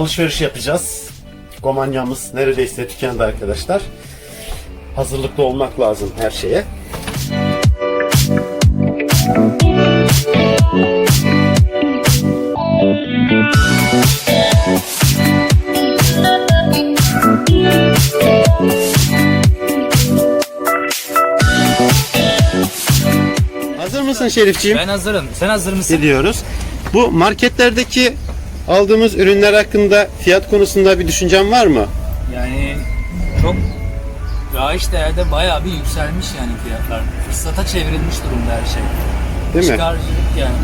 alışveriş yapacağız. Gomanyamız neredeyse tükendi arkadaşlar. Hazırlıklı olmak lazım her şeye. Hazır mısın Şerifciğim? Ben hazırım. Sen hazır mısın? Gidiyoruz. Bu marketlerdeki aldığımız ürünler hakkında fiyat konusunda bir düşüncen var mı? Yani çok rahiç değerde bayağı bir yükselmiş yani fiyatlar. Fırsata çevrilmiş durumda her şey. Değil mi? Çıkarcılık yani.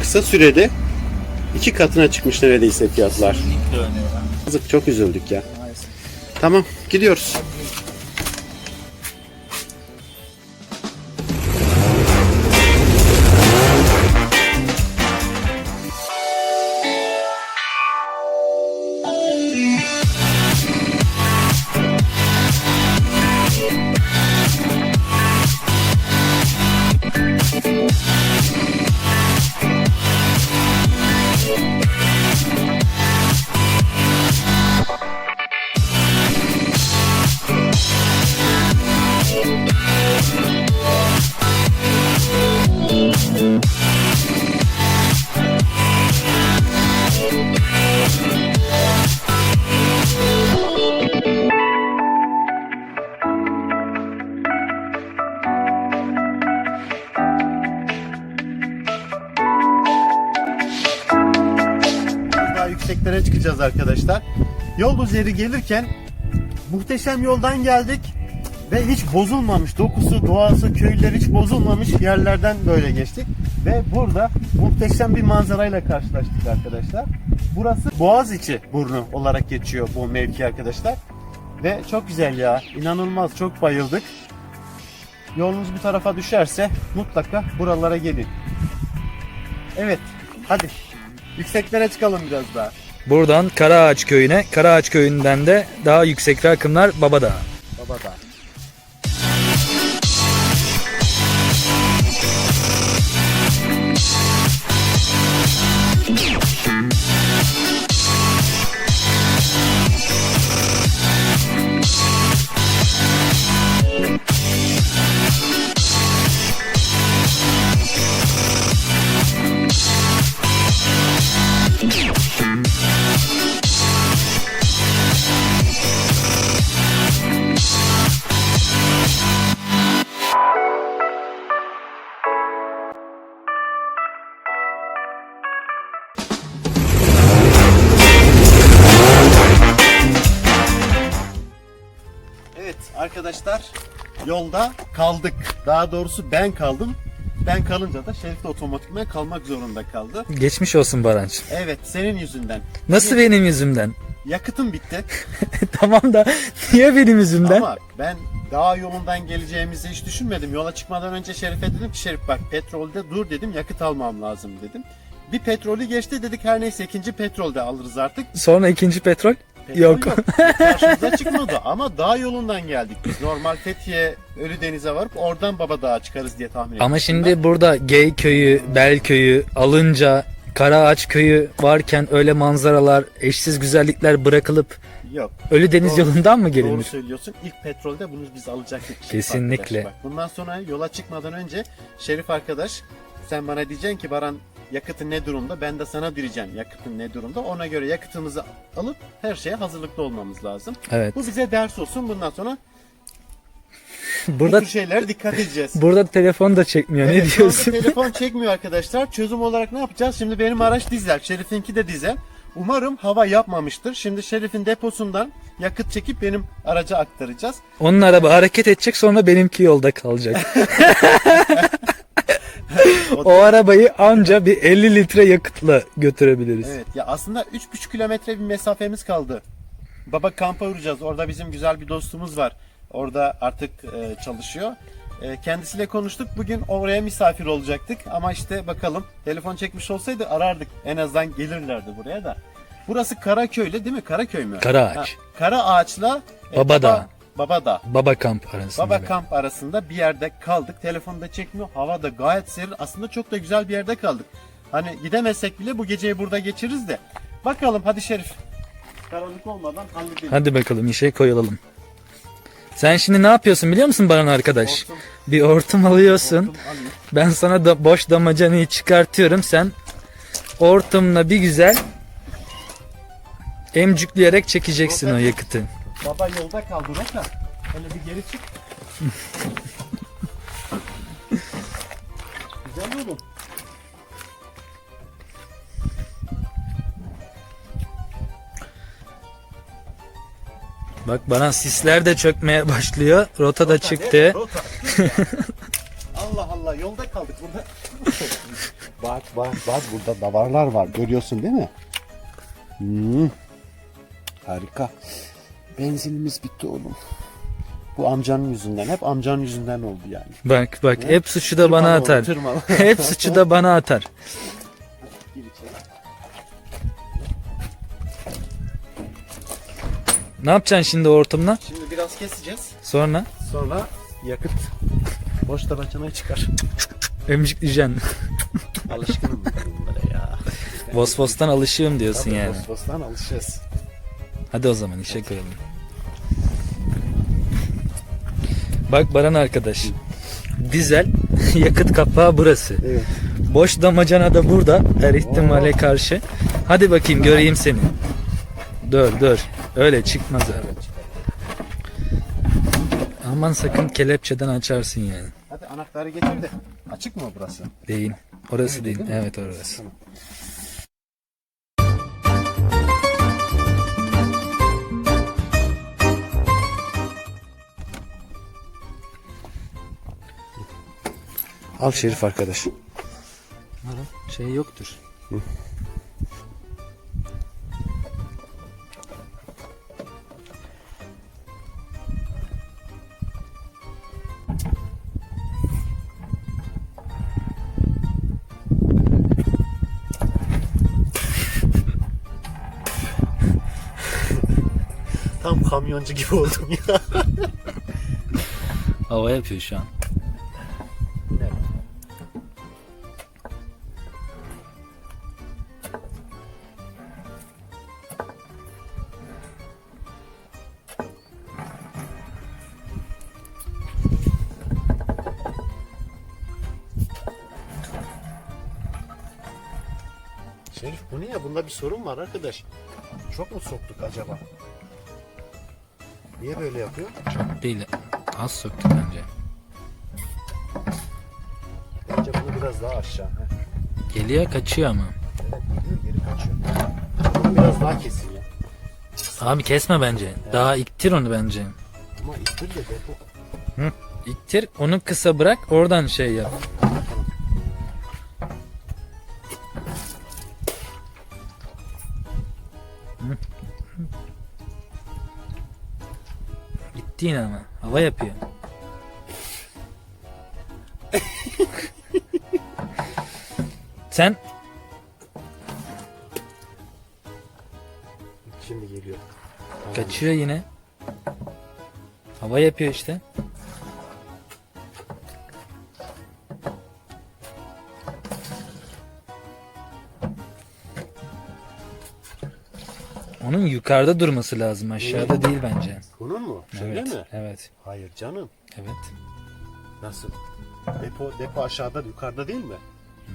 Kısa sürede iki katına çıkmış neredeyse fiyatlar. Kesinlikle öyle ya. Yazık çok üzüldük ya. Maalesef. Tamam gidiyoruz. Çıkacağız arkadaşlar. Yol üzeri gelirken muhteşem yoldan geldik ve hiç bozulmamış dokusu, doğası, köyler hiç bozulmamış yerlerden böyle geçtik. Ve burada muhteşem bir manzarayla karşılaştık arkadaşlar. Burası Boğaziçi burnu olarak geçiyor bu mevki arkadaşlar. Ve çok güzel ya. inanılmaz çok bayıldık. Yolunuz bu tarafa düşerse mutlaka buralara gelin. Evet. Hadi. Yükseklere çıkalım biraz daha. Buradan Karaağaç köyüne, Karaağaç köyünden de daha yüksek rakımlar Babadağ. Baba arkadaşlar yolda kaldık. Daha doğrusu ben kaldım. Ben kalınca da Şerif de otomatikman kalmak zorunda kaldı. Geçmiş olsun Baranç. Evet senin yüzünden. Nasıl benim yüzümden? Yakıtım bitti. tamam da niye benim yüzümden? Ama ben dağ yolundan geleceğimizi hiç düşünmedim. Yola çıkmadan önce Şerif'e dedim ki Şerif bak petrolde dur dedim yakıt almam lazım dedim. Bir petrolü geçti dedik her neyse ikinci petrolde alırız artık. Sonra ikinci petrol? Petrol Yok. Karşımıza çıkmadı ama dağ yolundan geldik biz. Normal Fethiye Ölüdeniz'e varıp oradan Baba Dağı çıkarız diye tahmin ettim. Ama şimdi burada Gey köyü, Bel köyü, Alınca, Karaağaç köyü varken öyle manzaralar, eşsiz güzellikler bırakılıp Yok. Ölü Deniz Doğru. yolundan mı Doğru gelinir? söylüyorsun. İlk petrolde bunu biz alacaktık. Şerif Kesinlikle. arkadaş. Bak, bundan sonra yola çıkmadan önce Şerif arkadaş sen bana diyeceksin ki Baran yakıtın ne durumda? Ben de sana diyeceğim yakıtın ne durumda. Ona göre yakıtımızı alıp her şeye hazırlıklı olmamız lazım. Evet. Bu bize ders olsun. Bundan sonra bu Burada tür şeylere dikkat edeceğiz. burada telefon da çekmiyor. Evet, ne diyorsun? telefon çekmiyor arkadaşlar. Çözüm olarak ne yapacağız? Şimdi benim araç dizel. Şerif'inki de dizel. Umarım hava yapmamıştır. Şimdi Şerif'in deposundan yakıt çekip benim araca aktaracağız. Onun araba hareket edecek sonra benimki yolda kalacak. O arabayı anca bir 50 litre yakıtla götürebiliriz. Evet ya aslında 3,5 kilometre bir mesafemiz kaldı. Baba kampa uğrayacağız. Orada bizim güzel bir dostumuz var. Orada artık e, çalışıyor. E, kendisiyle konuştuk. Bugün oraya misafir olacaktık. Ama işte bakalım telefon çekmiş olsaydı arardık. En azından gelirlerdi buraya da. Burası Karaköy'le değil mi? Karaköy mü? Karaağaç. Ha, Kara Ağaç'la e, Babadağ. Baba, Babadağ. Baba kamp arasında. Baba bir. kamp arasında bir yerde kaldık. Telefonu da çekmiyor. Hava da gayet serin. Aslında çok da güzel bir yerde kaldık. Hani gidemezsek bile bu geceyi burada geçiririz de. Bakalım hadi Şerif. Karanlık olmadan halledelim. Hadi bakalım işe koyulalım. Sen şimdi ne yapıyorsun biliyor musun Baran arkadaş? Hortum. Bir hortum alıyorsun. Hortum. Ben sana da boş damacanayı çıkartıyorum. Sen hortumla bir güzel emcükleyerek çekeceksin o yakıtı. Baba yolda kaldı Rota. Hele bir geri çık. Güzel oğlum. Bak bana sisler de çökmeye başlıyor. Rota da Rota, çıktı. ne? Rota. Allah Allah yolda kaldık burada. bak bak bak burada davarlar var görüyorsun değil mi? Hmm. Harika. Benzinimiz bitti oğlum. Bu amcanın yüzünden. Hep amcanın yüzünden oldu yani. Bak bak hep suçu da bana atar. Hep suçu da bana atar. Ne yapacaksın şimdi hortumla? Şimdi biraz keseceğiz. Sonra Sonra yakıt. Boş tabancayı çıkar. emcikleyeceksin. Alışkınım bunlara ya. Vosvos'tan alışığım diyorsun Tabii yani. Vosvos'tan alışacağız. Hadi o zaman işe koyalım. Bak Baran arkadaş. Dizel yakıt kapağı burası. Evet. Boş damacana da burada her ihtimale karşı. Hadi bakayım göreyim seni. Dur dur. Öyle çıkmaz abi. Aman sakın kelepçeden açarsın yani. Hadi anahtarı getir de. Açık mı burası? Değil. Orası değil. Evet orası. Al Şerif arkadaş. Şey yoktur. Tam kamyoncu gibi oldum ya. Hava yapıyor şu an. Şerif bu ne ya? Bunda bir sorun var arkadaş. Çok mu soktuk acaba? Niye böyle yapıyor? Değil. Az soktuk bence. Bence bunu biraz daha aşağı. Heh. Geliyor kaçıyor ama. Evet gidiyor geri kaçıyor. Bunu biraz daha kesin ya. Abi kesme bence. Daha iktir onu bence. Ama ittir de depo. İttir onu kısa bırak oradan şey yap. Gitti yine ama. Hava yapıyor. Sen Şimdi geliyor. Kaçıyor yine. Hava yapıyor işte. Onun yukarıda durması lazım. Aşağıda değil bence. Bunun mu? Şöyle evet. mi? Evet. Hayır canım. Evet. Nasıl? Depo depo aşağıda yukarıda değil mi? Hmm.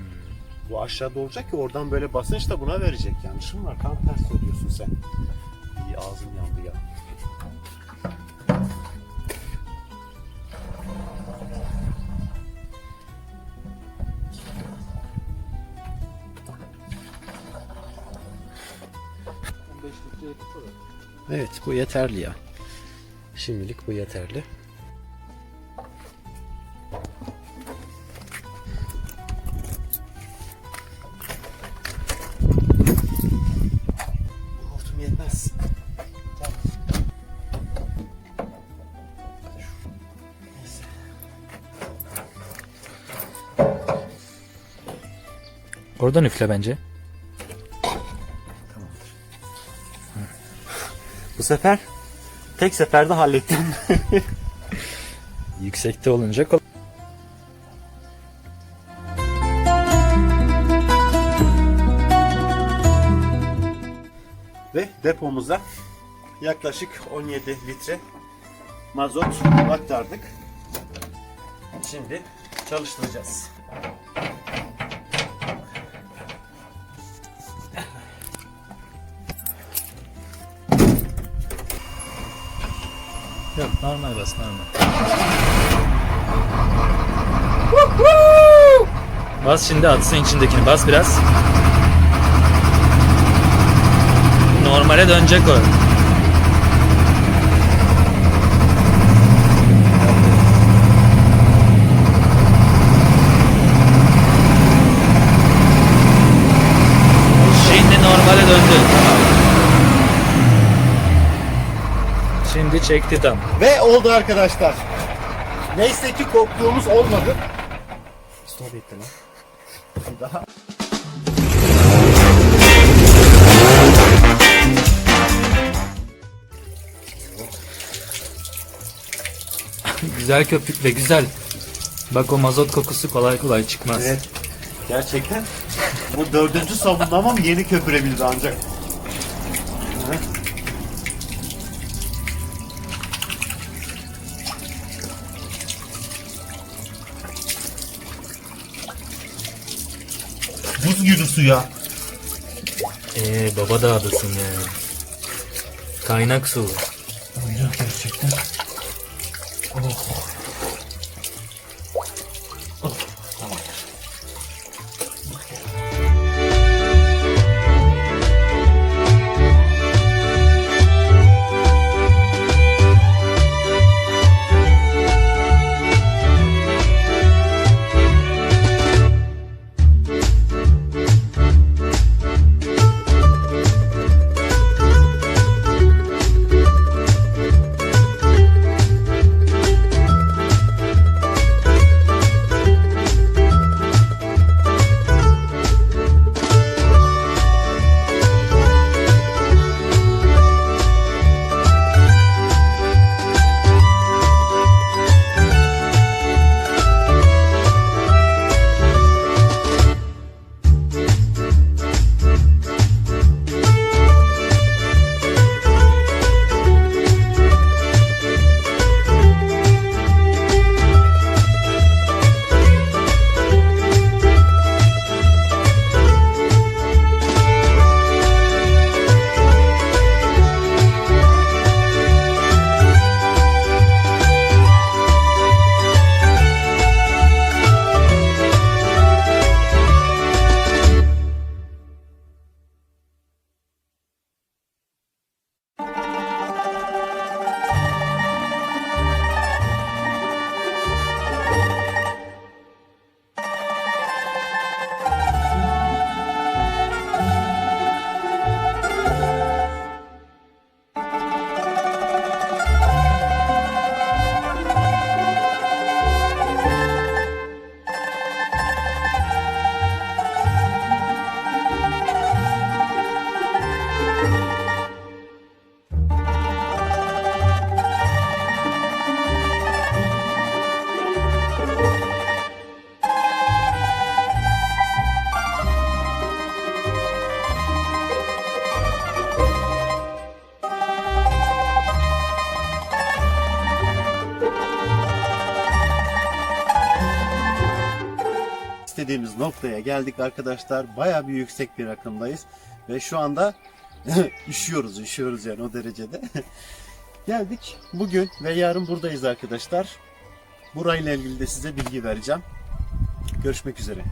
Bu aşağıda olacak ki oradan böyle basınç da buna verecek. Yanlışım var. Tam ters söylüyorsun sen. İyi ağzım yandı ya. Evet bu yeterli ya. Şimdilik bu yeterli. Hortum yetmez. Oradan üfle bence. Bu sefer tek seferde hallettim. Yüksekte olunca kolay. Ve depomuza yaklaşık 17 litre mazot aktardık. Şimdi çalıştıracağız. Yok normal bas normal. Bas şimdi atsın içindekini. Bas biraz. Normale dönecek o. Şimdi normale döndü. Tamam. Şimdi çekti tam. Ve oldu arkadaşlar. Neyse ki korktuğumuz olmadı. Stop etti lan. Bir daha. Güzel köpükle güzel. Bak o mazot kokusu kolay kolay çıkmaz. Evet. Gerçekten bu dördüncü savunmamam yeni köpürebildi ancak. Hı. Buz gibi suya. Ee baba dağdasın yani. Kaynak su. Öyle gerçekten. İstediğimiz noktaya geldik arkadaşlar. Baya bir yüksek bir rakımdayız. Ve şu anda üşüyoruz, üşüyoruz yani o derecede. geldik. Bugün ve yarın buradayız arkadaşlar. Burayla ilgili de size bilgi vereceğim. Görüşmek üzere.